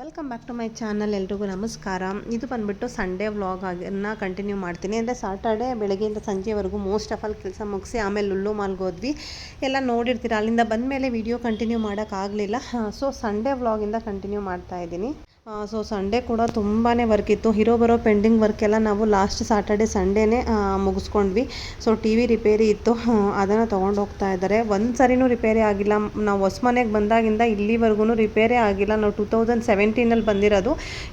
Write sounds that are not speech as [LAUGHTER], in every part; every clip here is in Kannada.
Welcome back to my channel ಎಲ್ರಿಗೂ ನಮಸ್ಕಾರ. ಇದು ಬಂದುಬಿಟ್ಟು ಸಂಡೇ ವ್ಲಾಗ್ ಆಗನ್ನ ಕಂಟಿನ್ಯೂ ಮಾಡ್ತೀನಿ. ಅಂದರೆ ಸಾಟರ್ಡೆ ಬೆಳಗ್ಗೆಯಿಂದ ಸಂಜೆವರೆಗೂ ಮೋಸ್ಟ್ ಆಫ್ ಆಲ್ ಕೆಲಸ ಮುಗಿಸಿ ಆಮೇಲೆ ಲುಲ್ಲು ಮಾಲ್ಗೆ ಹೋದ್ವಿ. ಎಲ್ಲ ನೋಡಿರ್ತೀರ, ಅಲ್ಲಿಂದ ಬಂದಮೇಲೆ ವಿಡಿಯೋ ಕಂಟಿನ್ಯೂ ಮಾಡೋಕ್ಕಾಗಲಿಲ್ಲ ಸೊ ಸಂಡೇ ವ್ಲಾಗಿಂದ ಕಂಟಿನ್ಯೂ ಮಾಡ್ತಾ ಇದ್ದೀನಿ. ಸೊ ಸಂಡೇ ಕೂಡ ತುಂಬಾ ವರ್ಕ್ ಇತ್ತು. ಹೀರೋ ಬರೋ ಪೆಂಡಿಂಗ್ ವರ್ಕ್ ಎಲ್ಲ ನಾವು ಲಾಸ್ಟ್ ಸಾಟರ್ಡೆ ಸಂಡೇನೇ ಮುಗಿಸ್ಕೊಂಡ್ವಿ. ಸೊ ಟಿ ವಿ ರಿಪೇರಿ ಇತ್ತು. ಅದನ್ನು ತೊಗೊಂಡು ಹೋಗ್ತಾ ಇದ್ದಾರೆ. ಒಂದು ಸರಿನೂ ರಿಪೇರಿ ಆಗಿಲ್ಲ. ನಾವು ಹೊಸ ಮನೆಗೆ ಬಂದಾಗಿಂದ ಇಲ್ಲಿವರೆಗೂ ರಿಪೇರಿ ಆಗಿಲ್ಲ. ನಾವು ಟೂ ತೌಸಂಡ್ ಸೆವೆಂಟೀನಲ್ಲಿ ಬಂದಿರೋದು.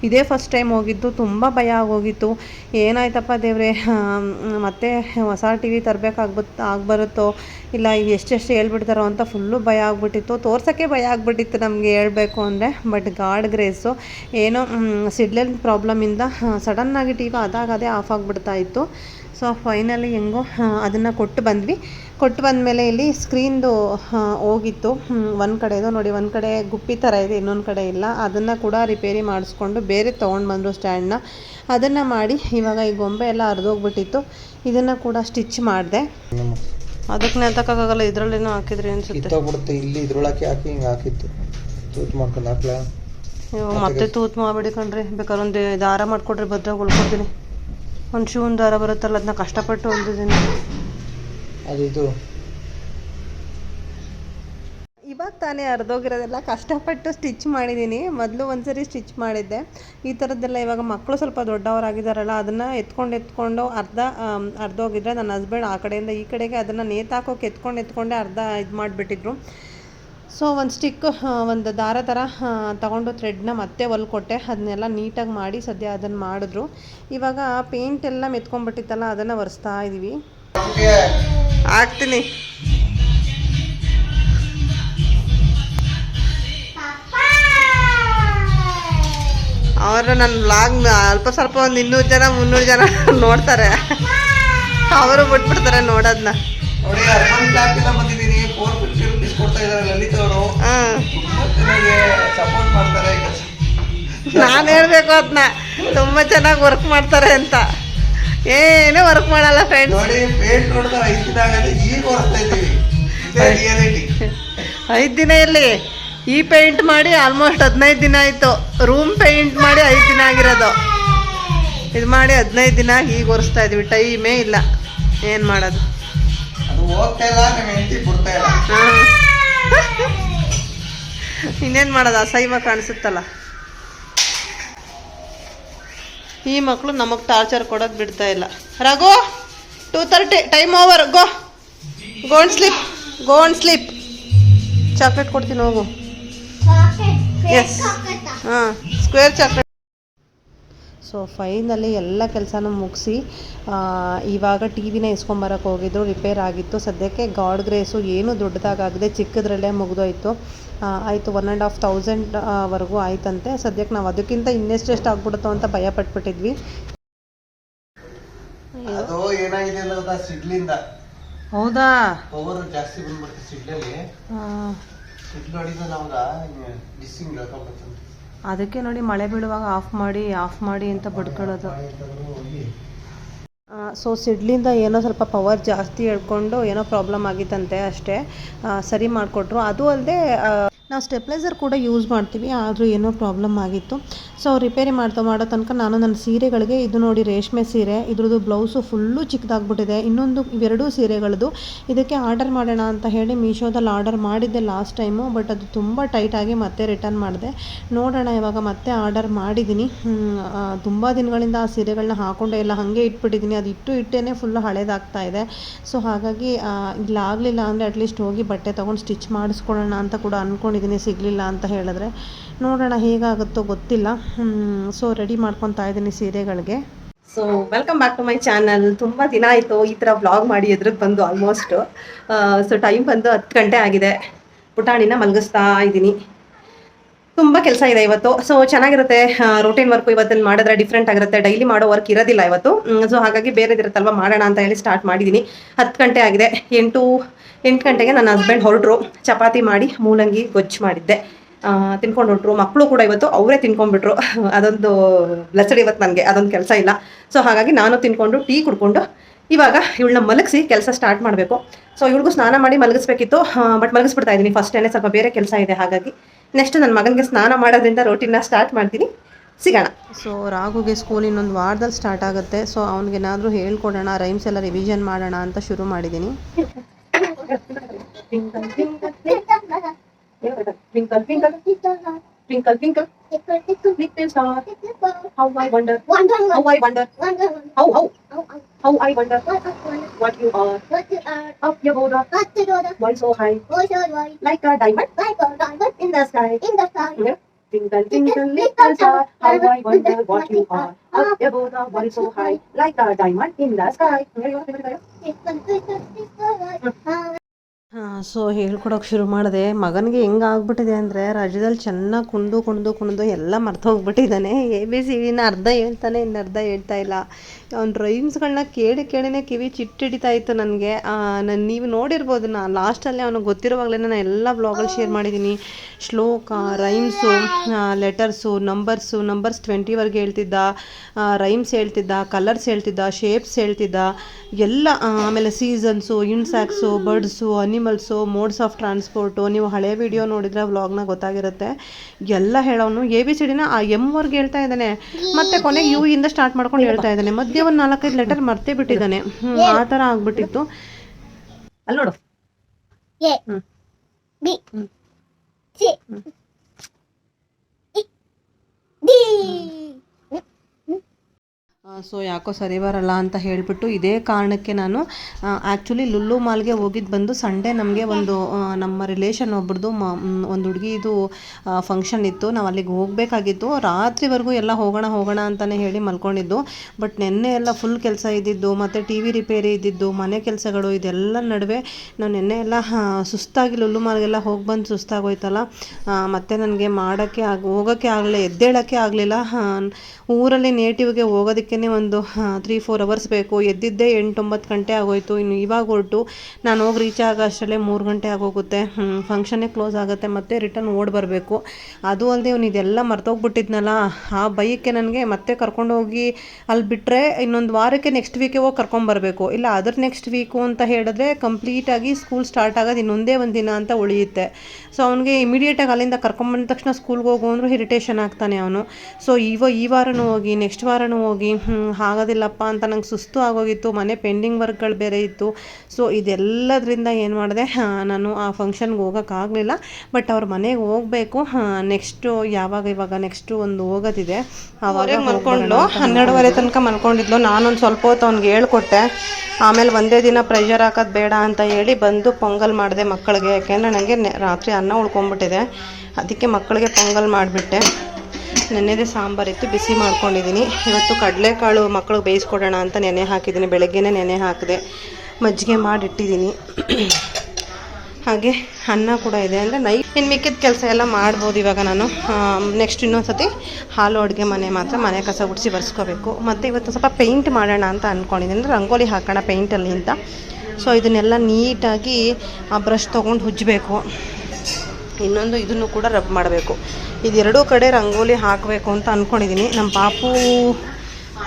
ಇದೇ ಫಸ್ಟ್ ಟೈಮ್ ಹೋಗಿದ್ದು. ತುಂಬ ಭಯ ಆಗೋಗಿತ್ತು. ಏನಾಯ್ತಪ್ಪ ದೇವ್ರೆ? ಮತ್ತೆ ಹೊಸ ಟಿ ವಿ ತರಬೇಕಾಗ್ಬತ್ ಆಗ್ಬರುತ್ತೋ? ಇಲ್ಲ ಎಷ್ಟೆಷ್ಟು ಹೇಳ್ಬಿಡ್ತಾರೋ ಅಂತ ಫುಲ್ಲು ಭಯ ಆಗ್ಬಿಟ್ಟಿತ್ತು. ತೋರ್ಸೋಕ್ಕೆ ಭಯ ಆಗ್ಬಿಟ್ಟಿತ್ತು ನಮಗೆ ಹೇಳಬೇಕು ಅಂದರೆ. ಬಟ್ ಗಾಡ್ ಗ್ರೇಸು ಏನೋ ಸಿಡ್ಲೆನ್ ಪ್ರಾಬ್ಲಮಿಂದ ಸಡನ್ನಾಗಿ ಟಿ ವಿ ಅದಾಗದೇ ಆಫ್ ಆಗಿಬಿಡ್ತಾ ಇತ್ತು. ಸೊ ಫೈನಲಿ ಹೆಂಗೋ ಅದನ್ನು ಕೊಟ್ಟು ಬಂದ್ವಿ. ಕೊಟ್ಟು ಬಂದಮೇಲೆ ಇಲ್ಲಿ ಸ್ಕ್ರೀನ್ದು ಹೋಗಿತ್ತು. ಒಂದು ಕಡೆದು ನೋಡಿ, ಒಂದು ಕಡೆ ಗುಪ್ಪಿ ಥರ ಇದೆ, ಇನ್ನೊಂದು ಕಡೆ ಇಲ್ಲ. ಅದನ್ನು ಕೂಡ ರಿಪೇರಿ ಮಾಡಿಸ್ಕೊಂಡು ಬೇರೆ ತೊಗೊಂಡು ಬಂದರು ಸ್ಟ್ಯಾಂಡ್ನ ಅದನ್ನು ಮಾಡಿ ಇವಾಗ ಈ ಗೊಂಬೆ ಎಲ್ಲ ಹರಿದೋಗ್ಬಿಟ್ಟಿತ್ತು. ಇದನ್ನು ಕೂಡ ಸ್ಟಿಚ್ ಮಾಡಿದೆ. ಅದಕ್ಕೆ ನೆತಕ್ಕಾಗಲ್ಲ ಇದರಲ್ಲೇನೋ ಹಾಕಿದ್ರಿ ಅನ್ಸುತ್ತೆ? ಇಲ್ಲಿ ಇದ್ರೊಳಕ್ಕೆ ಹಾಕಿ ಹಿಂಗೆ ಹಾಕಿತ್ತು. ತೂತು ಮಾಡ್ಕೊಂಡು ಹಾಕ್ಲಾ? ಮತ್ತೆ ತೂತ್ ಮಾಡ್ಬಿಡಿ ಕಣ್ರಿ. ಬೇಕಾದ್ರೆ ಒಂದು ದಾರ ಮಾಡಿಕೊಡ್ರಿ ಭದ್ರಾಗ ಉಳ್ಕೊತೀನಿ ಒಂದು ಶೂನ್ ದಾರ ಬರುತ್ತಲ್ಲ ಅದನ್ನ ಕಷ್ಟಪಟ್ಟು ಹೊಲ್ದಿದ್ದೀನಿ ಅದಿದು. ಇವಾಗ ತಾನೇ ಹರಿದೋಗಿರೋದೆಲ್ಲ ಕಷ್ಟಪಟ್ಟು ಸ್ಟಿಚ್ ಮಾಡಿದ್ದೀನಿ. ಮೊದಲು ಒಂದ್ಸರಿ ಸ್ಟಿಚ್ ಮಾಡಿದ್ದೆ. ಈ ಥರದ್ದೆಲ್ಲ ಇವಾಗ ಮಕ್ಕಳು ಸ್ವಲ್ಪ ದೊಡ್ಡವರಾಗಿದ್ದಾರಲ್ಲ ಅದನ್ನು ಎತ್ಕೊಂಡು ಎತ್ಕೊಂಡು ಅರ್ಧ ಅರ್ಧೋಗಿದ್ರೆ ಹರ್ದೋಗಿದ್ರೆ ನನ್ನ ಹಸ್ಬೆಂಡ್ ಆ ಕಡೆಯಿಂದ ಈ ಕಡೆಗೆ ಅದನ್ನು ನೇತಾಕೋಕೆ ಎತ್ಕೊಂಡು ಎತ್ಕೊಂಡೆ ಅರ್ಧ ಇದು ಮಾಡಿಬಿಟ್ಟಿದ್ರು ಸೊ ಒಂದು ಸ್ಟಿಕ್ ಒಂದು ದಾರ ಥರ ತಗೊಂಡು ಥ್ರೆಡ್ನ ಮತ್ತೆ ಹೊಲ್ಕೊಟ್ಟೆ ಅದನ್ನೆಲ್ಲ ನೀಟಾಗಿ ಮಾಡಿ ಸದ್ಯ ಅದನ್ನು ಮಾಡಿದ್ರು. ಇವಾಗ ಪೇಂಟ್ ಎಲ್ಲ ಮೆತ್ಕೊಂಡ್ಬಿಟ್ಟಿತ್ತಲ್ಲ ಅದನ್ನು ಒರೆಸ್ತಾ ಇದ್ದೀವಿ ಹಾಕ್ತೀನಿ. ಅವರು ನನ್ನ ಲಾಗ್ ಅಲ್ಪ ಸ್ವಲ್ಪ ಒಂದು ಇನ್ನೂರು ಜನ ಮುನ್ನೂರು ಜನ [LAUGHS] ನೋಡ್ತಾರೆ. ಅವರು ಬಿಟ್ಬಿಡ್ತಾರೆ ನೋಡೋದನ್ನ ಸಪೋರ್ಟ್ ಮಾಡ್ತಾರೆ ನಾನು ಹೇಳ್ಬೇಕು ಅದನ್ನ ತುಂಬ ಚೆನ್ನಾಗಿ ವರ್ಕ್ ಮಾಡ್ತಾರೆ ಅಂತ. ಏನೂ ವರ್ಕ್ ಮಾಡಲ್ಲ ಫ್ರೆಂಡ್ಸ್ ನೋಡಿ ಪೇಂಟ್ ನೋಡಿದ್ರೆ ಐದು ದಿನ ಆಗದೆ ಈಗ ಇದ್ದೀವಿ. ಐದು ದಿನ ಇಲ್ಲಿ ಈ ಪೇಂಟ್ ಮಾಡಿ ಆಲ್ಮೋಸ್ಟ್ ಹದಿನೈದು ದಿನ ಆಯಿತು. ರೂಮ್ ಪೇಂಟ್ ಮಾಡಿ ಐದು ದಿನ ಆಗಿರೋದು. ಇದು ಮಾಡಿ ಹದಿನೈದು ದಿನ ಈಗ ಒರೆಸ್ತಾ ಇದ್ವಿ ಟೈಮೇ ಇಲ್ಲ. ಏನು ಮಾಡೋದು? ಹೋಗ್ತಾ ಇಲ್ಲ ಹೆಂಡತಿ ಬಿಡ್ತಾ ಇಲ್ಲ. ಹಾಂ. ಇನ್ನೇನು ಮಾಡೋದು? ಅಸೈವ ಕಾಣಿಸುತ್ತಲ್ಲ. ಈ ಮಕ್ಕಳು ನಮಗೆ ಟಾರ್ಚರ್ ಕೊಡೋದು ಬಿಡ್ತಾ ಇಲ್ಲ. Raghu two thirty time over go. Gone sleep gone sleep chocolate ಕೊಡ್ತೀನಿ, ಹೋಗು. ಎಸ್ ಹಾಂ ಸ್ಕ್ವೇರ್ ಚಾಕ್ಲೇಟ್ ಸೊ ಫೈನಲಿ ಎಲ್ಲ ಕೆಲಸನೂ ಮುಗಿಸಿ ಇವಾಗ ಟಿ ವಿನ ಇಸ್ಕೊಂಬರಕ್ಕೆ ಹೋಗಿದ್ರು ರಿಪೇರ್ ಆಗಿತ್ತು. ಸದ್ಯಕ್ಕೆ ಗಾಡ್ ಗ್ರೇಸು ಏನೂ ದೊಡ್ಡದಾಗದೆ ಚಿಕ್ಕದ್ರಲ್ಲೇ ಮುಗಿದೋಯ್ತು. ಆಯಿತು ಒನ್ ಆ್ಯಂಡ್ ಹಾಫ್ ತೌಸಂಡ್ವರೆಗೂ ಆಯ್ತಂತೆ. ಸದ್ಯಕ್ಕೆ ನಾವು ಅದಕ್ಕಿಂತ ಇನ್ನೆಷ್ಟೆಷ್ಟು ಆಗ್ಬಿಡುತ್ತೋ ಅಂತ ಭಯ ಪಟ್ಬಿಟ್ಟಿದ್ವಿ. ಅದು ಏನಾಗಿದೆ ಅನ್ನೋದ ಸಿಡ್ಲಿಂದ. ಹೌದಾ? ಪವರ್ ಜಾಸ್ತಿ ಬಂದ್ಬಿಡುತ್ತೆ ಸಿಡ್ಲಲ್ಲಿ. ಸಿಡ್ಲು ಹೊಡಿದ ನಮ್ಗ ಡಿಸ್ಸಿಂಗ್ ಅದಕ್ಕೆ ನೋಡಿ ಮಳೆ ಬೀಳುವಾಗ ಆಫ್ ಮಾಡಿ ಆಫ್ ಮಾಡಿ ಅಂತ ಬಡ್ಕೊಳ್ಳೋದು. ಸೊ ಸಿಡ್ಲಿಂದ ಏನೋ ಸ್ವಲ್ಪ ಪವರ್ ಜಾಸ್ತಿ ಎಳ್ಕೊಂಡು ಏನೋ ಪ್ರಾಬ್ಲಮ್ ಆಗಿತ್ತಂತೆ ಅಷ್ಟೇ. ಸರಿ ಮಾಡಿಕೊಟ್ರು. ಅದು ಅಲ್ಲದೆ ನಾವು ಸ್ಟೆಪ್ಲೈಸರ್ ಕೂಡ ಯೂಸ್ ಮಾಡ್ತೀವಿ, ಆದರೂ ಏನೋ ಪ್ರಾಬ್ಲಮ್ ಆಗಿತ್ತು. ಸೊ ರಿಪೇರಿ ಮಾಡ್ತಾ ಮಾಡೋ ತನಕ ನಾನು ನನ್ನ ಸೀರೆಗಳಿಗೆ ಇದು ನೋಡಿ ರೇಷ್ಮೆ ಸೀರೆ, ಇದ್ರದ್ದು ಬ್ಲೌಸು ಫುಲ್ಲು ಚಿಕ್ಕದಾಗ್ಬಿಟ್ಟಿದೆ. ಇನ್ನೊಂದು ಇವೆರಡೂ ಸೀರೆಗಳದ್ದು ಇದಕ್ಕೆ ಆರ್ಡರ್ ಮಾಡೋಣ ಅಂತ ಹೇಳಿ ಮೀಶೋದಲ್ಲಿ ಆರ್ಡರ್ ಮಾಡಿದ್ದೆ ಲಾಸ್ಟ್ ಟೈಮು, ಬಟ್ ಅದು ತುಂಬ ಟೈಟಾಗಿ ಮತ್ತೆ ರಿಟರ್ನ್ ಮಾಡಿದೆ. ನೋಡೋಣ ಇವಾಗ ಮತ್ತೆ ಆರ್ಡರ್ ಮಾಡಿದ್ದೀನಿ. ತುಂಬ ದಿನಗಳಿಂದ ಆ ಸೀರೆಗಳನ್ನ ಹಾಕೊಂಡೇ ಇಲ್ಲ, ಹಾಗೆ ಇಟ್ಬಿಟ್ಟಿದ್ದೀನಿ. ಅದು ಇಟ್ಟು ಇಟ್ಟೇ ಫುಲ್ಲು ಹಳೇದಾಗ್ತಾ ಇದೆ. ಸೊ ಹಾಗಾಗಿ ಇಲ್ಲಾಗಲಿಲ್ಲ ಅಂದರೆ ಅಟ್ಲೀಸ್ಟ್ ಹೋಗಿ ಬಟ್ಟೆ ತೊಗೊಂಡು ಸ್ಟಿಚ್ ಮಾಡಿಸ್ಕೊಳ್ಳೋಣ ಅಂತ ಕೂಡ ಅಂದ್ಕೊಂಡಿದ್ದೀನಿ ಸಿಗಲಿಲ್ಲ ಅಂತ ಹೇಳಿದ್ರೆ, ನೋಡೋಣ ಹೇಗಾಗುತ್ತೋ ಗೊತ್ತಿಲ್ಲ. ಸೊ ರೆಡಿ ಮಾಡ್ಕೊತಾ ಇದ್ದೀನಿ ಸೀರೆಗಳಿಗೆ. So welcome back to my channel ತುಂಬ ದಿನ ಆಯಿತು ಈ ಥರ ವ್ಲಾಗ್ ಮಾಡಿ ಎದುರಿಗೆ ಬಂದು ಆಲ್ಮೋಸ್ಟು ಸೊ ಟೈಮ್ ಬಂದು ಹತ್ತು ಗಂಟೆ ಆಗಿದೆ. ಪುಟಾಣಿನ ಮಲಗಿಸ್ತಾ ಇದ್ದೀನಿ. ತುಂಬ ಕೆಲಸ ಇದೆ ಇವತ್ತು. ಸೊ ಚೆನ್ನಾಗಿರುತ್ತೆ ರೂಟೀನ್ ವರ್ಕ್ ಇವತ್ತಲ್ಲಿ ಮಾಡಿದ್ರೆ ಡಿಫ್ರೆಂಟ್ ಆಗಿರುತ್ತೆ. ಡೈಲಿ ಮಾಡೋ ವರ್ಕ್ ಇರೋದಿಲ್ಲ ಇವತ್ತು. ಸೊ ಹಾಗಾಗಿ ಬೇರೆದಿರುತ್ತಲ್ವ ಮಾಡೋಣ ಅಂತ ಹೇಳಿ ಸ್ಟಾರ್ಟ್ ಮಾಡಿದ್ದೀನಿ. ಹತ್ತು ಗಂಟೆ ಆಗಿದೆ. ಎಂಟು ಎಂಟು ಗಂಟೆಗೆ ನನ್ನ ಹಸ್ಬೆಂಡ್ ಹೊರಟ್ರು. ಚಪಾತಿ ಮಾಡಿ, ಮೂಲಂಗಿ ಗೊಜ್ಜು ಮಾಡಿದ್ದೆ. ತಿನ್ಕೊಂಡು ಹೊರಟ್ರು ಮಕ್ಕಳು ಕೂಡ ಇವತ್ತು ಅವರೇ ತಿನ್ಕೊಂಡ್ಬಿಟ್ರು. [LAUGHS] ಅದೊಂದು ಲಚಡಿ ಇವತ್ತು ನನಗೆ. ಅದೊಂದು ಕೆಲಸ ಇಲ್ಲ. ಸೊ ಹಾಗಾಗಿ ನಾನು ತಿನ್ಕೊಂಡು ಟೀ ಕುಡ್ಕೊಂಡು ಇವಾಗ ಇವಳನ್ನ ಮಲಗಿಸಿ ಕೆಲಸ ಸ್ಟಾರ್ಟ್ ಮಾಡಬೇಕು. ಸೊ ಇವಳಿಗೂ ಸ್ನಾನ ಮಾಡಿ ಮಲಗಿಸ್ಬೇಕಿತ್ತು. ಬಟ್ ಮಲಗಿಸ್ಬಿಡ್ತಾ ಇದ್ದೀನಿ. ಫಸ್ಟೇನೆ ಸ್ವಲ್ಪ ಬೇರೆ ಕೆಲಸ ಇದೆ. ಹಾಗಾಗಿ ನೆಕ್ಸ್ಟ್ ನನ್ನ ಮಗನಿಗೆ ಸ್ನಾನ ಮಾಡೋದ್ರಿಂದ ರೊಟೀನ ಸ್ಟಾರ್ಟ್ ಮಾಡ್ತೀನಿ. ಸಿಗೋಣ. ಸೊ ರಾಘುಗೆ ಸ್ಕೂಲ್ ಇನ್ನೊಂದು ವಾರದಲ್ಲಿ ಸ್ಟಾರ್ಟ್ ಆಗುತ್ತೆ. ಸೊ ಅವ್ನಿಗೇನಾದರೂ ಹೇಳ್ಕೊಡೋಣ ರೈಮ್ಸ್ ಎಲ್ಲ ರಿವಿಷನ್ ಮಾಡೋಣ ಅಂತ ಶುರು ಮಾಡಿದ್ದೀನಿ. Twinkle, twinkle, twinkle. Twinkle, twinkle, twinkle. Twinkle, twinkle. Little star. How I wonder. Wonder. How I wonder. Wonder. How, how. How, I wonder. What, wonder. What you are. What you are. Up your border. Up your border. Why so high? Why so high? Like a diamond. Like a diamond. In the sky. In the sky. Yeah. Little star, how I wonder what you are, up your border, why so high, like a diamond in the sky. So ಹೇಳ್ಕೊಡೋಕೆ ಶುರು ಮಾಡಿದೆ. ಮಗನಿಗೆ ಹೆಂಗೆ ಆಗ್ಬಿಟ್ಟಿದೆ ಅಂದರೆ ರಾಜ್ಯದಲ್ಲಿ ಚೆನ್ನಾಗಿ ಕುಣಿದು ಕುಣಿದು ಕುಣಿದು ಎಲ್ಲ ಮರ್ತೋಗ್ಬಿಟ್ಟಿದ್ದಾನೆ ಎ, ಬಿ, ಸಿ ಡಿನ ಅರ್ಧ ಹೇಳ್ತಾನೆ, ಇನ್ನು ಅರ್ಧ ಹೇಳ್ತಾ ಇಲ್ಲ. ಅವ್ನ ರೈಮ್ಸ್ಗಳನ್ನ ಕೇಳಿ, ಕೇಳಿನೇ ಕಿವಿ ಚಿಟ್ಟಿಡಿತಾ ಇತ್ತು ನನಗೆ. ನಾನು ನೀವು ನೋಡಿರ್ಬೋದು, ನಾ ಲಾಸ್ಟಲ್ಲಿ ಅವನಿಗೆ ಗೊತ್ತಿರುವಾಗಲೇ ನಾನು ಎಲ್ಲ ಬ್ಲಾಗಲ್ಲಿ ಶೇರ್ ಮಾಡಿದ್ದೀನಿ ಶ್ಲೋಕ ರೈಮ್ಸು ಲೆಟರ್ಸು ನಂಬರ್ಸು ನಂಬರ್ಸ್ ಟ್ವೆಂಟಿವರೆಗೆ ಹೇಳ್ತಿದ್ದ. ರೈಮ್ಸ್ ಹೇಳ್ತಿದ್ದ ಕಲರ್ಸ್ ಹೇಳ್ತಿದ್ದ ಶೇಪ್ಸ್ ಹೇಳ್ತಿದ್ದ. ಎಲ್ಲ ಆಮೇಲೆ seasons insects birds animals modes of transport ನೀವು ಹಳೆ ವಿಡಿಯೋ ನೋಡಿದ್ರೆ ವ್ಲಾಗ್ನ ಗೊತ್ತಾಗಿರುತ್ತೆ. ಎಲ್ಲ ಹೇಳೋನು ಎ ಬಿ ಸಿ ಡಿನ ಆ ಎಂವರ್ಗೆ ವರ್ಗೆ ಹೇಳ್ತಾ ಇದ್ದಾನೆ. ಮತ್ತೆ ಕೊನೆಗೆ ಯು ಇಂದ ಸ್ಟಾರ್ಟ್ ಮಾಡ್ಕೊಂಡು ಹೇಳ್ತಾ ಇದ್ದಾನೆ. ಮಧ್ಯೆ ಒಂದು ನಾಲ್ಕೈದು ಲೆಟರ್ ಮರ್ತೇ ಬಿಟ್ಟಿದ್ದಾನೆ. ಹ್ಮ್, ಆ ಥರ ಆಗ್ಬಿಟ್ಟಿತ್ತು. ಅಲ್ಲಿ ನೋಡು. ಹ್ಞೂ ಸೊ ಯಾಕೋ ಸರಿ ಬರಲ್ಲ ಅಂತ ಹೇಳಿಬಿಟ್ಟು ಇದೇ ಕಾರಣಕ್ಕೆ ನಾನು ಆ್ಯಕ್ಚುಲಿ ಲುಲ್ಲು ಮಾಲ್ಗೆ ಹೋಗಿದ್ದು ಬಂದು ಸಂಡೇ ನಮಗೆ ಒಂದು ನಮ್ಮ ರಿಲೇಷನ್ ಒಬ್ರದ್ದು ಮ ಒಂದು ಹುಡುಗಿದು ಫಂಕ್ಷನ್ ಇತ್ತು. ನಾವು ಅಲ್ಲಿಗೆ ಹೋಗಬೇಕಾಗಿತ್ತು. ರಾತ್ರಿವರೆಗೂ ಎಲ್ಲ ಹೋಗೋಣ ಹೋಗೋಣ ಅಂತಲೇ ಹೇಳಿ ಮಲ್ಕೊಂಡಿದ್ದು. ಬಟ್ ನಿನ್ನೆ ಎಲ್ಲ ಫುಲ್ ಕೆಲಸ ಇದ್ದಿದ್ದು, ಮತ್ತು ಟಿ ವಿ ರಿಪೇರಿ ಇದ್ದಿದ್ದು, ಮನೆ ಕೆಲಸಗಳು ಇದೆಲ್ಲ ನಡುವೆ ನಾನು ನಿನ್ನೆ ಎಲ್ಲ ಸುಸ್ತಾಗಿ ಲುಲ್ಲು ಮಾಲ್ಗೆಲ್ಲ ಹೋಗಿ ಬಂದು ಸುಸ್ತಾಗೋಯ್ತಲ್ಲ. ಮತ್ತು ಮತ್ತೆ ನನಗೆ ಮಾಡೋಕ್ಕೆ ಆಗ, ಹೋಗೋಕ್ಕೆ ಆಗಲಿಲ್ಲ ಎದ್ದೇಳೋಕ್ಕೆ ಆಗಲಿಲ್ಲ. ಊರಲ್ಲಿ ನೇಟಿವ್ಗೆ ಹೋಗೋದಕ್ಕೇ ಒಂದು ತ್ರೀ ಫೋರ್ ಅವರ್ಸ್ ಬೇಕು. ಎದ್ದಿದ್ದೇ ಎಂಟೊಂಬತ್ತು ಗಂಟೆ ಆಗೋಯ್ತು. ಇನ್ನು ಇವಾಗ ಹೊರಟು ನಾನು ಹೋಗಿ ರೀಚ್ ಆಗೋ ಅಷ್ಟರಲ್ಲೇ ಮೂರು ಗಂಟೆ ಆಗೋಗುತ್ತೆ. ಫಂಕ್ಷನ್ನೇ ಕ್ಲೋಸ್ ಆಗುತ್ತೆ ಮತ್ತೆ ರಿಟರ್ನ್ ಓಡಿ ಬರಬೇಕು. ಅದು ಅಲ್ಲದೆ ಅವ್ನು ಇದೆಲ್ಲ ಮರ್ತೋಗ್ಬಿಟ್ಟಿದ್ನಲ್ಲ, ಆ ಬೈಕ್ಗೆ ನನಗೆ ಮತ್ತೆ ಕರ್ಕೊಂಡು ಹೋಗಿ ಅಲ್ಲಿ ಬಿಟ್ಟರೆ ಇನ್ನೊಂದು ವಾರಕ್ಕೆ ನೆಕ್ಸ್ಟ್ ವೀಕೆ ಹೋಗಿ ಕರ್ಕೊಂಬರ್ಬೇಕು ಇಲ್ಲ, ಅದ್ರ ನೆಕ್ಸ್ಟ್ ವೀಕು ಅಂತ ಹೇಳಿದ್ರೆ ಕಂಪ್ಲೀಟಾಗಿ ಸ್ಕೂಲ್ ಸ್ಟಾರ್ಟ್ ಆಗೋದು ಇನ್ನೊಂದೇ ಒಂದು ದಿನ ಅಂತ ಉಳಿಯುತ್ತೆ. ಸೊ ಅವನಿಗೆ ಇಮಿಡಿಯೇಟಾಗಿ ಅಲ್ಲಿಂದ ಕರ್ಕೊಂಬಂದ ತಕ್ಷಣ ಸ್ಕೂಲ್ಗೆ ಹೋಗು ಅಂದರೂ ಇರಿಟೇಷನ್ ಆಗ್ತಾನೆ ಅವನು. ಸೊ ಇವ ಈ ವಾರನೂ ಹೋಗಿ ನೆಕ್ಸ್ಟ್ ವಾರನೂ ಹೋಗಿ ಆಗೋದಿಲ್ಲಪ್ಪ ಅಂತ ನಂಗೆ ಸುಸ್ತು ಆಗೋಗಿತ್ತು ಮನೆ ಪೆಂಡಿಂಗ್ ವರ್ಕ್ಗಳು ಬೇರೆ ಇತ್ತು. ಸೊ ಇದೆಲ್ಲದರಿಂದ ಏನು ಮಾಡಿದೆ ನಾನು ಆ ಫಂಕ್ಷನ್ಗೆ ಹೋಗೋಕ್ಕಾಗಲಿಲ್ಲ ಬಟ್ ಅವ್ರ ಮನೆಗೆ ಹೋಗಬೇಕು ನೆಕ್ಸ್ಟು ಯಾವಾಗ ಇವಾಗ ನೆಕ್ಸ್ಟು ಒಂದು ಹೋಗೋದಿದೆ. ಆವಾಗ ಮಲ್ಕೊಂಡ್ಲು ಹನ್ನೆರಡುವರೆ ತನಕ ಮಲ್ಕೊಂಡಿದ್ಲು. ನಾನೊಂದು ಸ್ವಲ್ಪ ಹೊತ್ತು ಅವ್ನಿಗೆ ಹೇಳ್ಕೊಟ್ಟೆ. ಆಮೇಲೆ ಒಂದೇ ದಿನ ಪ್ರೆಷರ್ ಹಾಕೋದು ಬೇಡ ಅಂತ ಹೇಳಿ ಬಂದು ಪೊಂಗಲ್ ಮಾಡಿದೆ ಮಕ್ಕಳಿಗೆ. ಯಾಕೆಂದರೆ ನನಗೆ ರಾತ್ರಿ ಅನ್ನ ಉಳ್ಕೊಂಬಿಟ್ಟಿದೆ. ಅದಕ್ಕೆ ಮಕ್ಕಳಿಗೆ ಪೊಂಗಲ್ ಮಾಡಿಬಿಟ್ಟೆ. ನೆನ್ನೆದೇ ಸಾಂಬಾರಿತ್ತು ಬಿಸಿ ಮಾಡ್ಕೊಂಡಿದ್ದೀನಿ ಇವತ್ತು ಕಡಲೆಕಾಳು ಮಕ್ಕಳಿಗೆ ಬೇಯಿಸ್ಕೊಡೋಣ ಅಂತ ನೆನೆ ಹಾಕಿದ್ದೀನಿ ಬೆಳಗ್ಗೆನೇ ನೆನೆ ಹಾಕಿದೆ. ಮಜ್ಜಿಗೆ ಮಾಡಿಟ್ಟಿದ್ದೀನಿ ಹಾಗೆ ಅನ್ನ ಕೂಡ ಇದೆ. ಅಂದರೆ ನೈಟ್ ಇನ್ನು ಮಿಕ್ಕಿದ ಕೆಲಸ ಎಲ್ಲ ಮಾಡ್ಬೋದು ಇವಾಗ ನಾನು. ನೆಕ್ಸ್ಟ್ ಇನ್ನೊಂದು ಸತಿ ಹಾಲು ಅಡುಗೆ ಮನೆ ಮಾತ್ರ ಮನೆ ಕಸ ಗುಡಿಸಿ ಬರ್ಸ್ಕೋಬೇಕು. ಮತ್ತು ಇವತ್ತು ಸ್ವಲ್ಪ ಪೇಂಟ್ ಮಾಡೋಣ ಅಂತ ಅಂದ್ಕೊಂಡಿದ್ದೀನಿ ಅಂದರೆ ರಂಗೋಲಿ ಹಾಕೋಣ ಪೇಂಟಲ್ಲಿ ಅಂತ. ಸೊ ಇದನ್ನೆಲ್ಲ ನೀಟಾಗಿ ಬ್ರಷ್ ತೊಗೊಂಡು ಉಜ್ಜಬೇಕು ಇನ್ನೊಂದು ಇದನ್ನು ಕೂಡ ರಬ್ ಮಾಡಬೇಕು. ಇದೆರಡೂ ಕಡೆ ರಂಗೋಲಿ ಹಾಕಬೇಕು ಅಂತ ಅಂದ್ಕೊಂಡಿದ್ದೀನಿ ನಮ್ಮ ಪಾಪು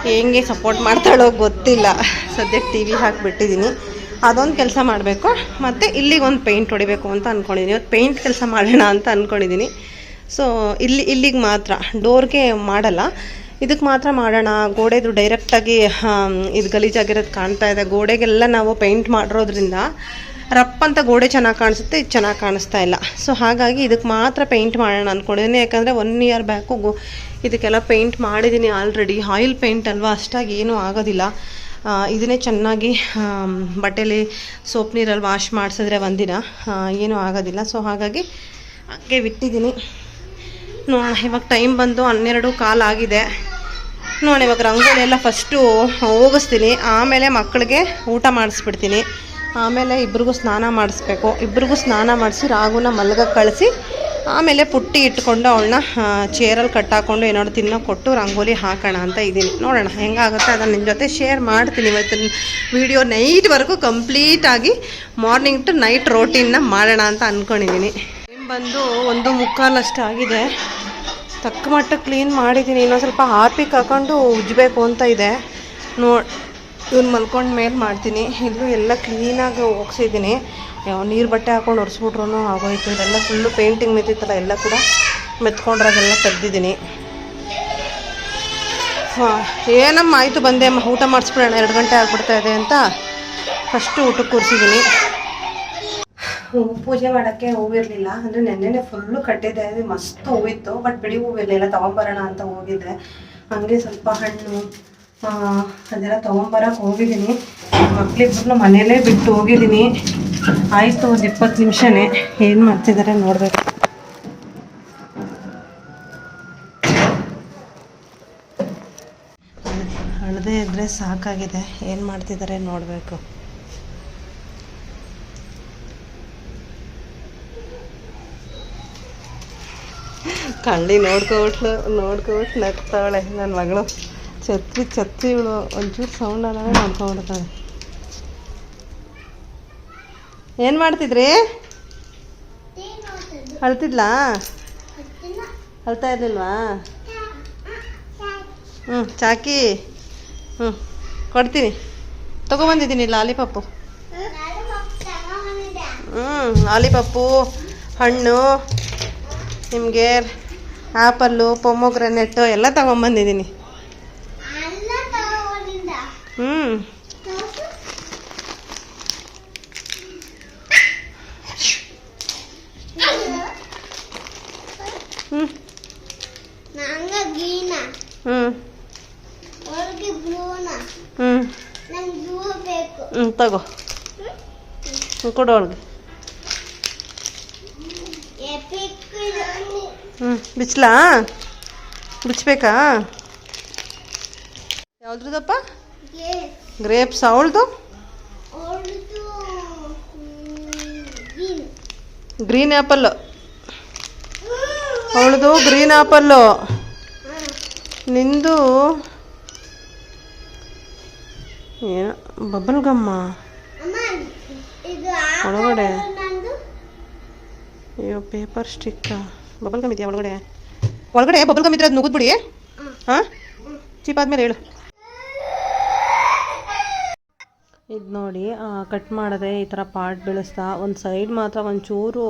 ಹೆಂಗೆ ಸಪೋರ್ಟ್ ಮಾಡ್ತಾಳೋ ಗೊತ್ತಿಲ್ಲ. ಸದ್ಯಕ್ಕೆ ಟಿ ವಿ ಹಾಕಿಬಿಟ್ಟಿದ್ದೀನಿ ಅದೊಂದು ಕೆಲಸ ಮಾಡಬೇಕು. ಮತ್ತು ಇಲ್ಲಿಗೊಂದು ಪೇಂಟ್ ಹೊಡಿಬೇಕು ಅಂತ ಅಂದ್ಕೊಂಡಿದ್ದೀನಿ ಇವತ್ತು ಪೇಂಟ್ ಕೆಲಸ ಮಾಡೋಣ ಅಂತ ಅಂದ್ಕೊಂಡಿದ್ದೀನಿ ಸೊ ಇಲ್ಲಿ, ಇಲ್ಲಿಗೆ ಮಾತ್ರ. ಡೋರ್ಗೆ ಮಾಡಲ್ಲ. ಇದಕ್ಕೆ ಮಾತ್ರ ಮಾಡೋಣ. ಗೋಡೆದು ಡೈರೆಕ್ಟಾಗಿ ಇದು ಗಲೀಜಾಗಿರೋದು ಕಾಣ್ತಾ ಇದೆ. ಗೋಡೆಗೆಲ್ಲ ನಾವು ಪೇಂಟ್ ಮಾಡಿರೋದ್ರಿಂದ ರಪ್ ಅಂತ ಗೋಡೆ ಚೆನ್ನಾಗಿ ಕಾಣಿಸುತ್ತೆ, ಇದು ಚೆನ್ನಾಗಿ ಕಾಣಿಸ್ತಾ ಇಲ್ಲ. ಸೊ ಹಾಗಾಗಿ ಇದಕ್ಕೆ ಮಾತ್ರ ಪೇಂಟ್ ಮಾಡೋಣ ಅಂದ್ಕೊಂಡಿದ್ದೀನಿ ಯಾಕಂದರೆ ಒನ್ ಇಯರ್ ಬ್ಯಾಕು ಗೋ ಇದಕ್ಕೆಲ್ಲ ಪೇಂಟ್ ಮಾಡಿದ್ದೀನಿ ಆಲ್ರೆಡಿ ಆಯಿಲ್ ಪೇಂಟ್ ಅಲ್ವಾ? ಅಷ್ಟಾಗಿ ಏನೂ ಆಗೋದಿಲ್ಲ. ಇದನ್ನೇ ಚೆನ್ನಾಗಿ ಬಟ್ಟೆಲಿ ಸೋಪ್ ನೀರಲ್ಲಿ ವಾಶ್ ಮಾಡಿಸಿದ್ರೆ ಒಂದಿನ ಏನೂ ಆಗೋದಿಲ್ಲ. ಸೊ ಹಾಗಾಗಿ ಹಾಗೆ ಬಿಟ್ಟಿದ್ದೀನಿ. ನೋಡೋಣ, ಇವಾಗ ಟೈಮ್ ಬಂದು ಹನ್ನೆರಡು ಕಾಲಾಗಿದೆ ನೋಡಿ ಇವಾಗ ರಂಗೋಲಿ ಎಲ್ಲ ಫಸ್ಟು ಹೋಗಿಸ್ತೀನಿ. ಆಮೇಲೆ ಮಕ್ಕಳಿಗೆ ಊಟ ಮಾಡಿಸ್ಬಿಡ್ತೀನಿ. ಆಮೇಲೆ ಇಬ್ರಿಗೂ ಸ್ನಾನ ಮಾಡಿಸ್ಬೇಕು. ಇಬ್ರಿಗೂ ಸ್ನಾನ ಮಾಡಿಸಿ ರಾಗುನ ಮಲ್ಗ ಕಳಿಸಿ, ಆಮೇಲೆ ಪುಟ್ಟಿ ಇಟ್ಕೊಂಡು ಅವಳನ್ನ ಚೇರಲ್ಲಿ ಕಟ್ಟಾಕೊಂಡು ಏನಾದ್ರು ತಿನ್ನೋ ಕೊಟ್ಟು ರಂಗೋಲಿ ಹಾಕೋಣ ಅಂತ ಇದ್ದೀನಿ. ನೋಡೋಣ ಹೆಂಗಾಗುತ್ತೆ ಅದನ್ನು ನಿಮ್ಮ ಜೊತೆ ಶೇರ್ ಮಾಡ್ತೀನಿ ಇವತ್ತಿನ ವಿಡಿಯೋ ನೈಟ್ವರೆಗೂ ಕಂಪ್ಲೀಟಾಗಿ ಮಾರ್ನಿಂಗ್ ಟು ನೈಟ್ ರೋಟೀನ್ನ ಮಾಡೋಣ ಅಂತ ಅಂದ್ಕೊಂಡಿದ್ದೀನಿ ಬಂದು ಒಂದು ಮುಕ್ಕಾಲಷ್ಟು ಆಗಿದೆ. ತಕ್ಕ ಮಟ್ಟ ಕ್ಲೀನ್ ಮಾಡಿದ್ದೀನಿ ಇನ್ನೊಂದು ಸ್ವಲ್ಪ ಹಾರ್ಪಿಕ್ ಹಾಕೊಂಡು ಉಜ್ಜಬೇಕು ಅಂತ ಇದೆ. ನೋ ಇವ್ನು ಮಲ್ಕೊಂಡ ಮೇಲೆ ಮಾಡ್ತೀನಿ. ಇಲ್ಲೂ ಎಲ್ಲ ಕ್ಲೀನಾಗಿ ಒಗ್ಸಿದ್ದೀನಿ. ನೀರು ಬಟ್ಟೆ ಹಾಕೊಂಡು ಒರೆಸ್ಬಿಟ್ರು ಆಗೋಯ್ತು. ಇದೆಲ್ಲ ಫುಲ್ಲು ಪೇಂಟಿಂಗ್ ಮೆತ್ತಿತ್ತಲ್ಲ ಎಲ್ಲ ಕೂಡ ಮೆತ್ಕೊಂಡ್ರಾಗೆಲ್ಲ ತೆಗ್ದಿದ್ದೀನಿ. ಹಾಂ, ಏನಮ್ಮ ಆಯಿತು ಬಂದೆ? ಅಮ್ಮ ಊಟ ಮಾಡಿಸ್ಬಿಡೋಣ, ಎರಡು ಗಂಟೆ ಆಗ್ಬಿಡ್ತಾ ಇದೆ ಅಂತ ಫಸ್ಟು ಊಟಕ್ಕೆ ಕೂರಿಸಿದ್ದೀನಿ. ಪೂಜೆ ಮಾಡೋಕ್ಕೆ ಹೂವಿರಲಿಲ್ಲ ಅಂದರೆ ನೆನ್ನೆನೆ ಫುಲ್ಲು ಕಟ್ಟಿದೆ ಅದು ಮಸ್ತ್ ಹೂವಿತ್ತು. ಬಟ್ ಬಿಡಿ ಹೂವಿರಲಿಲ್ಲ, ತೊಗೊಂಬರೋಣ ಅಂತ ಹೋಗಿದ್ದೆ. ಹಂಗೆ ಸ್ವಲ್ಪ ಹಣ್ಣು ಅದೆಲ್ಲ ತೊಗೊಂಬರಕ್ಕೆ ಹೋಗಿದ್ದೀನಿ. ಮಕ್ಳಿಬ್ಬರನ್ನ ಮನೇಲೇ ಬಿಟ್ಟು ಹೋಗಿದ್ದೀನಿ. ಆಯಿತು, ಒಂದು ಇಪ್ಪತ್ತು ನಿಮಿಷನೇ. ಏನು ಮಾಡ್ತಿದ್ದಾರೆ ನೋಡಬೇಕು. ಹಳದೆ ಇದ್ದರೆ ಸಾಕಾಗಿದೆ. ಏನು ಮಾಡ್ತಿದ್ದಾರೆ ನೋಡಬೇಕು. ಕಳ್ಳಿ ನೋಡ್ಕೊಬಿಟ್ಲು ನೋಡ್ಕೊಬಿಟ್ಟು ನಗ್ತಾವಳೆ ನನ್ನ ಮಗಳು. ಛತ್ರಿ ಛತ್ರಿ ಇವಳು ಒಂಚೂರು ಸೌಂಡ್ ಅಲ್ಲ ನೋಡ್ಕೊಂಬಿಡ್ತಾಳೆ ಏನು ಮಾಡ್ತಿದ್ರಿ? ಅಳ್ತಿದ್ಲಾ? ಅಳ್ತಾ ಇರ್ಲಿಲ್ವಾ? ಹ್ಞೂ ಚಾಕಿ. ಹ್ಞೂ ಕೊಡ್ತೀನಿ. ತೊಗೊಬಂದಿದ್ದೀನಿ ಲಾಲಿಪಾಪು. ಹ್ಞೂ ಲಾಲಿಪಾಪು, ಹಣ್ಣು, ನಿಮಗೆ ಆ್ಯಪಲ್ಲು ಪೊಮೊಗ್ರೆನೆಟ್ಟು ಎಲ್ಲ ತಗೊಂಬಂದಿದ್ದೀನಿ ಹ್ಞೂ ಹ್ಞೂ ನಂಗ ಗ್ರೀನ ಹ್ಞೂ ಅವ್ರಿಗೆ ಬ್ಲೂನ ಹ್ಞೂ ನಂಗೆ ಬ್ಲೂ ಬೇಕು. ಹ್ಞೂ ತಗೋ. ಹ್ಞೂ ಕೊಡು ಅವಳಿಗೆ. ಹ್ಞೂ ಬಿಚ್ಚಲಾ ಬಿಚ್ಚಬೇಕಾ ಯಾವ್ದ್ರದಪ್ಪ? ಗ್ರೇಪ್ಸ್. ಅವಳದು? Green apple. ಅವಳದು ಗ್ರೀನ್ ಆಪಲ್ಲು. ನಿಂದು ಏನು? Bubble gum. ಒಳಗಡೆ. ಅಯ್ಯೋ, ಪೇಪರ್ ಸ್ಟಿಕ್ಕ. ಬಬಲ್ ಗಮ್ ಇದೆಯಾ ಒಳಗಡೆ? ಒಳಗಡೆ ಬಬಲ್ ಗಮ್ ಇದ್ರೆ ಅದು ನುಗ್ಗಿದ್ಬಿಡಿ ಹಾಂ? ಚೀಪ್ ಆದ್ಮೇಲೆ ಹೇಳು. ಇದು ನೋಡಿ ಕಟ್ ಮಾಡಿದೆ ಈ ಥರ ಪಾರ್ಟ್ ಬೆಳೆಸ್ತಾ, ಒಂದು ಸೈಡ್ ಮಾತ್ರ ಒಂಚೂರು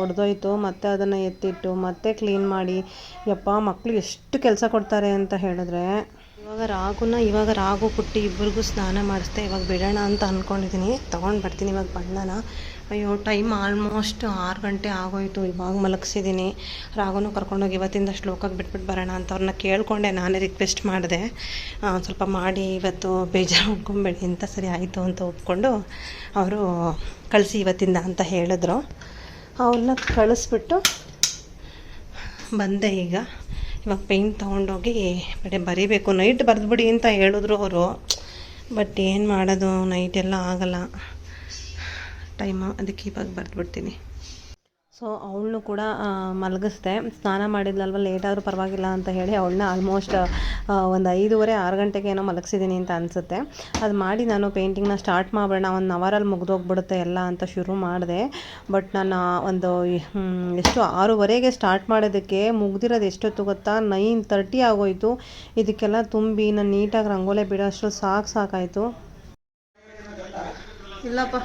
ಒಡೆದೋಯ್ತು, ಮತ್ತೆ ಅದನ್ನು ಎತ್ತಿಟ್ಟು, ಮತ್ತೆ ಕ್ಲೀನ್ ಮಾಡಿ, ಯಪ್ಪ ಮಕ್ಕಳು ಎಷ್ಟು ಕೆಲಸ ಕೊಡ್ತಾರೆ ಅಂತ ಹೇಳಿದ್ರೆ ಇವಾಗ ರಾಗುನ, ಇವಾಗ ರಾಗು ಕುಟ್ಟಿ ಇಬ್ಬರಿಗೂ ಸ್ನಾನ ಮಾಡಿಸ್ದೆ ಇವಾಗ ಬಿಡೋಣ ಅಂತ ಅಂದ್ಕೊಂಡಿದ್ದೀನಿ ತೊಗೊಂಡು ಬರ್ತೀನಿ ಇವಾಗ ಬಣ್ಣನ ಅಯ್ಯೋ, ಟೈಮ್ ಆಲ್ಮೋಸ್ಟ್ ಆರು ಗಂಟೆ ಆಗೋಯ್ತು. ಇವಾಗ ಮಲಗಿಸಿದ್ದೀನಿ ರಾಗುನು ಕರ್ಕೊಂಡೋಗಿ ಇವತ್ತಿಂದ ಶ್ಲೋಕಕ್ಕೆ ಬಿಟ್ಬಿಟ್ಟು ಬರೋಣ ಅಂತ ಅವ್ರನ್ನ ಕೇಳಿಕೊಂಡೆ. ನಾನೇ ರಿಕ್ವೆಸ್ಟ್ ಮಾಡಿದೆ. ಸ್ವಲ್ಪ ಮಾಡಿ ಇವತ್ತು ಬೇಜಾರು ಮಾಡ್ಕೊಂಬೇಡಿ. ಅಂತ ಸರಿ ಆಯಿತು ಅಂತ ಒಪ್ಕೊಂಡು ಅವರು ಕಳಿಸಿ ಇವತ್ತಿಂದ ಅಂತ ಹೇಳಿದ್ರು. ಅವ್ರನ್ನ ಕಳಿಸ್ಬಿಟ್ಟು ಬಂದೆ ಈಗ. ಇವಾಗ ಪೇಂಟ್ ತೊಗೊಂಡೋಗಿ ಬಟ್ಟೆ ಬರೀಬೇಕು. ನೈಟ್ ಬರೆದ್ಬಿಡಿ ಅಂತ ಹೇಳಿದ್ರು ಅವರು. ಬಟ್ ಏನು ಮಾಡೋದು? ನೈಟ್ ಎಲ್ಲ ಆಗಲ್ಲ. ಟೈಮು ಅದಕ್ಕೆ ಇವಾಗ ಬರೆದ್ಬಿಡ್ತೀನಿ. ಸೊ ಅವಳನ್ನು ಕೂಡ ಮಲಗಿಸ್ದೆ. ಸ್ನಾನ ಮಾಡಿದ್ಲಲ್ವ, ಲೇಟಾದರೂ ಪರವಾಗಿಲ್ಲ ಅಂತ ಹೇಳಿ ಅವಳನ್ನ ಆಲ್ಮೋಸ್ಟ್ ಒಂದು ಐದೂವರೆ, ಆರು ಗಂಟೆಗೆ ಏನೋ ಮಲಗಿಸಿದ್ದೀನಿ ಅಂತ ಅನಿಸುತ್ತೆ. ಅದು ಮಾಡಿ ನಾನು ಪೇಂಟಿಂಗ್ನ ಸ್ಟಾರ್ಟ್ ಮಾಡೋಣ ಒಂದು ಅವರಲ್ಲಿ ಮುಗ್ದೋಗ್ಬಿಡುತ್ತೆ ಎಲ್ಲ ಅಂತ ಶುರು ಮಾಡಿದೆ. ಬಟ್ ನಾನು ಒಂದು ಎಷ್ಟು ಆರೂವರೆಗೆ ಸ್ಟಾರ್ಟ್ ಮಾಡೋದಕ್ಕೆ ಮುಗ್ದಿರೋದು ಎಷ್ಟೊತ್ತು ಗೊತ್ತಾ? ನೈನ್ ತರ್ಟಿ ಆಗೋಯ್ತು. ಇದಕ್ಕೆಲ್ಲ ತುಂಬಿ, ನಾನು ನೀಟಾಗಿ ರಂಗೋಲೆ ಬಿಡೋಷ್ಟು ಸಾಕು ಸಾಕಾಯಿತು. ಇಲ್ಲಪ್ಪ.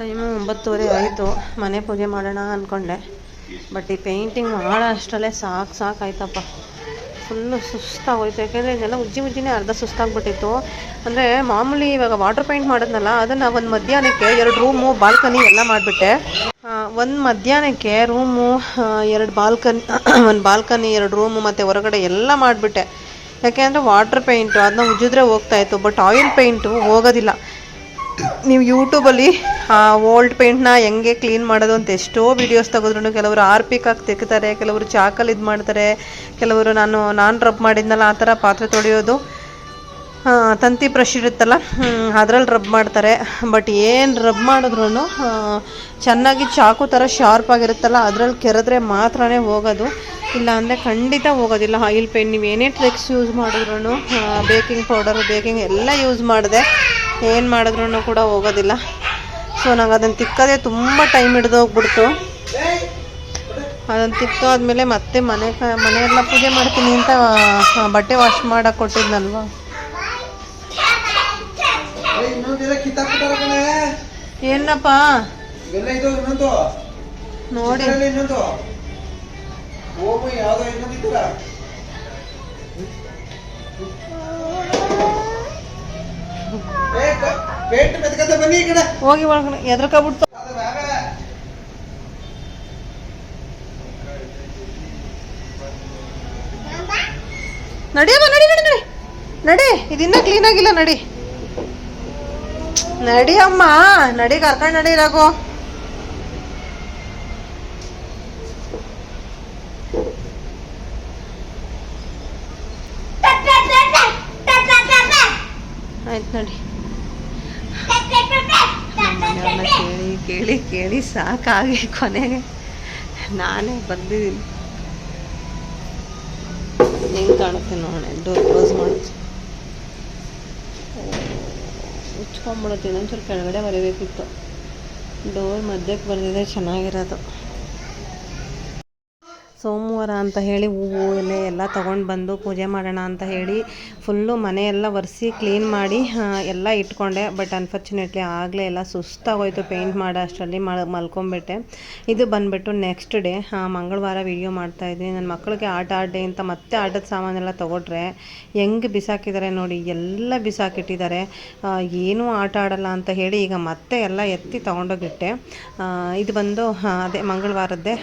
ಟೈಮು ಒಂಬತ್ತುವರೆ ಆಯಿತು. ಮನೆ ಪೂಜೆ ಮಾಡೋಣ ಅಂದ್ಕೊಂಡೆ ಬಟ್ ಈ ಪೇಂಟಿಂಗ್ ಮಾಡೋ ಅಷ್ಟರಲ್ಲೇ ಸಾಕು ಸಾಕಾಯ್ತಪ್ಪ ಫುಲ್ಲು ಸುಸ್ತಾಗೋಯ್ತು. ಯಾಕೆಂದರೆ ಇದೆಲ್ಲ ಉಜ್ಜಿ ಉಜ್ಜಿನೇ ಅರ್ಧ ಸುಸ್ತಾಗ್ಬಿಟ್ಟಿತ್ತು. ಅಂದರೆ ಮಾಮೂಲಿ ಇವಾಗ ವಾಟರ್ ಪೇಂಟ್ ಮಾಡಿದ್ನಲ್ಲ, ಅದನ್ನು ಒಂದು ಮಧ್ಯಾಹ್ನಕ್ಕೆ ಎರಡು ರೂಮು, ಬಾಲ್ಕನಿ ಎಲ್ಲ ಮಾಡಿಬಿಟ್ಟೆ. ಒಂದು ಮಧ್ಯಾಹ್ನಕ್ಕೆ ರೂಮು ಎರಡು ಬಾಲ್ಕನಿ, [CLEARS THROAT] ಒಂದು ಬಾಲ್ಕನಿ, ಎರಡು ರೂಮು ಮತ್ತು ಹೊರಗಡೆ ಎಲ್ಲ ಮಾಡಿಬಿಟ್ಟೆ. ಯಾಕೆಂದರೆ ವಾಟರ್ ಪೇಂಟು ಅದನ್ನ ಉಜ್ಜಿದ್ರೆ ಹೋಗ್ತಾಯಿತ್ತು ಬಟ್ ಆಯಿಲ್ ಪೇಂಟು ಹೋಗೋದಿಲ್ಲ. ನೀವು ಯೂಟ್ಯೂಬಲ್ಲಿ ಓಲ್ಡ್ ಪೇಂಟ್ನ ಹೆಂಗೆ ಕ್ಲೀನ್ ಮಾಡೋದು ಅಂತ ಎಷ್ಟೋ ವೀಡಿಯೋಸ್ ತೆಗೆದ್ರು ಕೆಲವರು ಆರ್ ಹಾಕಿ ತೆಗಿತಾರೆ ಕೆಲವರು ಚಾಕಲ್ಲಿ ಇದು ಮಾಡ್ತಾರೆ, ಕೆಲವರು ನಾನು ನಾನು ರಬ್ ಮಾಡಿದ್ನಲ್ಲ ಆ ಥರ ಪಾತ್ರೆ ತೊಳೆಯೋದು. ತಂತಿ ಬ್ರಷ್ ಇರುತ್ತಲ್ಲ ಅದ್ರಲ್ಲಿ ರಬ್ ಮಾಡ್ತಾರೆ. ಬಟ್ ಏನು ರಬ್ ಮಾಡಿದ್ರು ಚೆನ್ನಾಗಿ ಚಾಕು ಥರ ಶಾರ್ಪ್ ಆಗಿರುತ್ತಲ್ಲ, ಅದ್ರಲ್ಲಿ ಕೆರೆದ್ರೆ ಮಾತ್ರನೇ ಹೋಗೋದು. ಇಲ್ಲ ಅಂದರೆ ಖಂಡಿತ ಹೋಗೋದಿಲ್ಲ. ಆಯಿಲ್ ಪೇಂಟ್ ನೀವು ಏನೇ ಟ್ರಿಕ್ಸ್ ಯೂಸ್ ಮಾಡಿದ್ರು ಬೇಕಿಂಗ್ ಪೌಡರು ಬೇಕಿಂಗ್ ಎಲ್ಲ ಯೂಸ್ ಮಾಡಿದೆ. ಏನು ಮಾಡಿದ್ರು ಕೂಡ ಹೋಗೋದಿಲ್ಲ. ಸೊ ನಂಗೆ ಅದನ್ನು ತಿಕ್ಕೋದೇ ತುಂಬ ಟೈಮ್ ಹಿಡ್ದೋಗ್ಬಿಡ್ತು. ಅದನ್ನು ತಿಕ್ಕಾದ್ಮೇಲೆ ಮತ್ತೆ ಮನೆ ಕ ಮನೆಯೆಲ್ಲ ಪೂಜೆ ಮಾಡ್ತೀನಿ ಅಂತ ಬಟ್ಟೆ ವಾಶ್ ಮಾಡೋಕೆ ಕೊಟ್ಟಿದ್ನಲ್ವ? ಏನಪ್ಪ? ನೋಡಿ. ಇದ್ರಲ್ಲಿ ಇನ್ನೊಂದು ಓಮು ಯಾವ್ದೋ ಇನ್ನೊಂದಿತ್ತಲ್ಲ ಪೇಂಟ್ ಮೆತ್ಕಂತ ಬನ್ನಿ ಈ ಕಡೆ ಹೋಗಿ ಒಳಗಡೆ ಎದ್ರಕೊಬಿಡ್ತು ಅದು ಮ್ಯಾಗ ನಡಿಯಮ್ಮ ನಡಿ ನಡಿ ನಡಿ ನಡಿ ಇದಿನ್ನ ಕ್ಲೀನ್ ಆಗಿಲ್ಲ ನಡಿ ನಡಿ ಅಮ್ಮ ನಡಿ ಕರ್ಕೊಂಡು ನಡಿ ರಾಗು ಆಯ್ತು ನಡಿ ಮನೆಯವ್ರನ್ನ ಕೇಳಿ ಕೇಳಿ ಕೇಳಿ ಸಾಕಾಗಿ ಕೊನೆಗೆ ನಾನೇ ಬಂದಿದ್ದೀನಿ ಹೆಂಗೆ ಕಾಣುತ್ತೆ ನೋಡೋಣ. ಡೋರ್ ಕ್ಲೋಸ್ ಮಾಡೋದು ಮುಚ್ಕೊಂಬಿಡುತ್ತೆ ಇನ್ನೊಂಚೂರು ಕೆಳಗಡೆ ಬರೀಬೇಕಿತ್ತು. ಡೋರ್ ಮಧ್ಯಕ್ಕೆ ಬಂದಿದೆ, ಚೆನ್ನಾಗಿರೋದು. ಸೋಮವಾರ ಅಂತ ಹೇಳಿ ಹೂವು ಎಲೆ ಎಲ್ಲ ತೊಗೊಂಡು ಬಂದು ಪೂಜೆ ಮಾಡೋಣ ಅಂತ ಹೇಳಿ ಫುಲ್ಲು ಮನೆಯೆಲ್ಲ ಒರೆಸಿ ಕ್ಲೀನ್ ಮಾಡಿ ಎಲ್ಲ ಇಟ್ಕೊಂಡೆ. ಬಟ್ ಅನ್ಫಾರ್ಚುನೇಟ್ಲಿ ಆಗಲೇ ಎಲ್ಲ ಸುಸ್ತಾಗೋಯ್ತು. ಪೇಂಟ್ ಮಾಡೋ ಅಷ್ಟರಲ್ಲಿ ಮಲ್ಕೊಂಬಿಟ್ಟೆ. ಇದು ಬಂದುಬಿಟ್ಟು ನೆಕ್ಸ್ಟ್ ಡೇ ಮಂಗಳವಾರ ವೀಡಿಯೋ ಮಾಡ್ತಾಯಿದ್ದೀನಿ ನನ್ನ ಮಕ್ಕಳಿಗೆ ಆಟ ಆಡೇ ಅಂತ ಮತ್ತೆ ಆಟದ ಸಾಮಾನೆಲ್ಲ ತೊಗೊಂಡ್ರೆ ಹೆಂಗೆ ಬಿಸಾಕಿದ್ದಾರೆ ನೋಡಿ. ಎಲ್ಲ ಬಿಸಾಕಿಟ್ಟಿದ್ದಾರೆ. ಏನೂ ಆಟ ಆಡಲ್ಲ ಅಂತ ಹೇಳಿ ಈಗ ಮತ್ತೆ ಎಲ್ಲ ಎತ್ತಿ ತೊಗೊಂಡೋಗಿಟ್ಟೆ. ಇದು ಬಂದು ಅದೇ ಮಂಗಳವಾರದ್ದೇ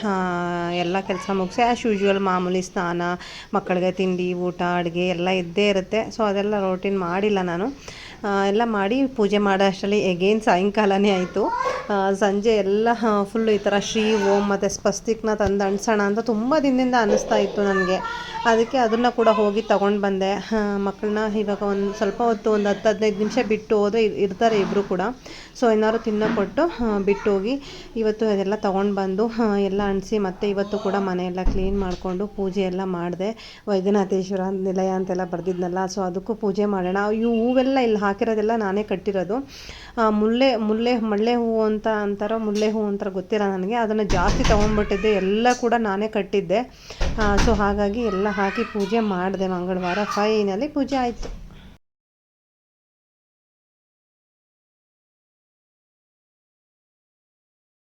ಎಲ್ಲ ಕೆಲಸ ಮುಗಿಸಿ ಆ್ಯಸ್ ಯೂಶ್ವಲ್ ಮಾಮೂಲಿ ಸ್ನಾನ, ಮಕ್ಕಳಿಗೆ ತಿಂಡಿ, ಊಟ, ಅಡುಗೆ ಎಲ್ಲ ಇದ್ದೇ ಇರುತ್ತೆ. ಸೊ ಅದೆಲ್ಲ ರೊಟೀನ್ ಮಾಡಿಲ್ಲ ನಾನು. ಎಲ್ಲ ಮಾಡಿ ಪೂಜೆ ಮಾಡೋ ಅಷ್ಟರಲ್ಲಿ ಎಗೇನ್ ಸಾಯಂಕಾಲನೇ ಆಯಿತು. ಸಂಜೆ ಎಲ್ಲ ಫುಲ್ಲು ಈ ಥರ ಶ್ರೀ, ಓಂ ಮತ್ತು ಸ್ಪಸ್ತಿಕ್ನ ತಂದು ಅಂಟಿಸೋಣ ಅಂತ ತುಂಬ ದಿನದಿಂದ ಅನ್ನಿಸ್ತಾ ಇತ್ತು ನನಗೆ. ಅದಕ್ಕೆ ಅದನ್ನು ಕೂಡ ಹೋಗಿ ತೊಗೊಂಡು ಬಂದೆ. ಮಕ್ಕಳನ್ನ ಇವಾಗ ಒಂದು ಸ್ವಲ್ಪ ಹೊತ್ತು ಒಂದು ಹತ್ತು ಹದಿನೈದು ನಿಮಿಷ ಬಿಟ್ಟು ಹೋದ್ರೆ ಇರ್ತಾರೆ ಇಬ್ಬರು ಕೂಡ. ಸೊ ಏನಾದ್ರು ಬಿಟ್ಟೋಗಿ ಬಿಟ್ಟು ಹೋಗಿ ಇವತ್ತು ಅದೆಲ್ಲ ತೊಗೊಂಡು ಬಂದು ಎಲ್ಲ ಅಂಟಿಸಿ ಮತ್ತೆ ಇವತ್ತು ಕೂಡ ಮನೆಯೆಲ್ಲ ಕ್ಲೀನ್ ಮಾಡಿಕೊಂಡು ಪೂಜೆ ಎಲ್ಲ ಮಾಡಿದೆ. ವೈದ್ಯನಾಥೇಶ್ವರ ನಿಲಯ ಅಂತೆಲ್ಲ ಬರೆದಿದ್ನಲ್ಲ, ಸೊ ಅದಕ್ಕೂ ಪೂಜೆ ಮಾಡೋಣ ಇವು ಹೂವೆಲ್ಲ ಇಲ್ಲಿ ಹಾಕಿರೋದೆಲ್ಲ ನಾನೇ ಕಟ್ಟಿರೋದು. ಮುಳ್ಳೆ ಮುಲ್ಲೆ ಮಳ್ಳೆ ಹೂವು ಅಂತ ಅಂತಾರೋ ಮುಲ್ಲೆ ಹೂವು ಅಂತಾರೋ ಗೊತ್ತಿಲ್ಲ ನನಗೆ. ಅದನ್ನು ಜಾಸ್ತಿ ತೊಗೊಂಡ್ಬಿಟ್ಟಿದ್ದೆ, ಎಲ್ಲ ಕೂಡ ನಾನೇ ಕಟ್ಟಿದ್ದೆ. ಸೊ ಹಾಗಾಗಿ ಎಲ್ಲ ಹಾಕಿ ಪೂಜೆ ಮಾಡಿದೆ ಮಂಗಳವಾರ. ಫೈನಲಿ ಪೂಜೆ ಆಯಿತು.